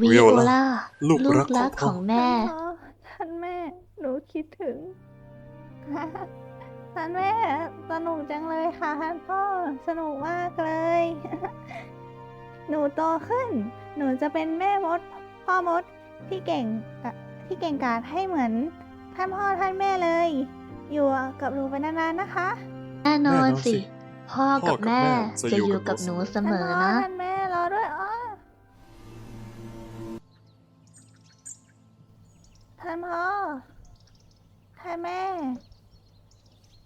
วีวิโอโอลาลาลูกลูรักกรักขขอองงแม่แม่อ๋อท่านแม่ หนูคิดถึง ท่านแม่ สนุกจังเลยค่ะท่านพ่อ สนุกมากเลย หนูโตขึ้น หนูจะเป็นแม่มด พ่อมดที่เก่งกะที่เก่งกาจให้เหมือน ท่านพ่อท่านแม่เลย อยู่กับหนูไปนานๆนะคะ แน่นอนแน่นอนสิสิ พ่อพ่กัอบกับแม่แม่จะจะออยู่ยู่กักับบหหนูนูเสเสมมออท่านพ่อนะท่านแม่ ท่านพ่อ ท่านแม่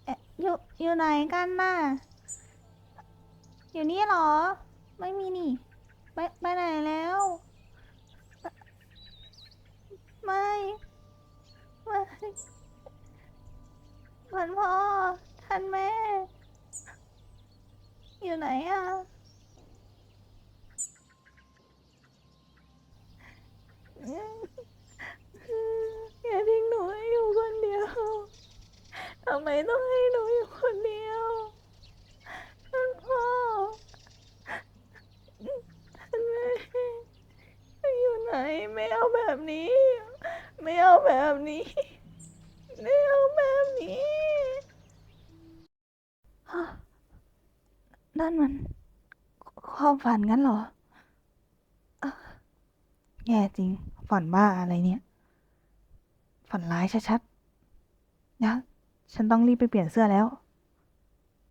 เอ๊ะอยู่อยู่ไหนกันน่ะ อยู่นี่เหรอ ไม่มีนี่ ไปไปไหนแล้ว ไม่ ไม่ท่านพ่อ ท่านแม่ อยู่ไหนอะอย่าทิ้งหนูให้อยู่คนเดียว ทำไมต้องให้หนูอยู่คนเดียวท่านพ่อท่านแม่อยู่ไหนไม่เอาแบบนี้ ไม่เอาแบบนี้ไม่เอาแบบนี้นั่นมัน ความฝันงั้นเหรอแย่จริง ฝันบ้าอะไรเนี่ย ฝันร้ายชัดๆนะ ฉันต้องรีบไปเปลี่ยนเสื้อแล้ว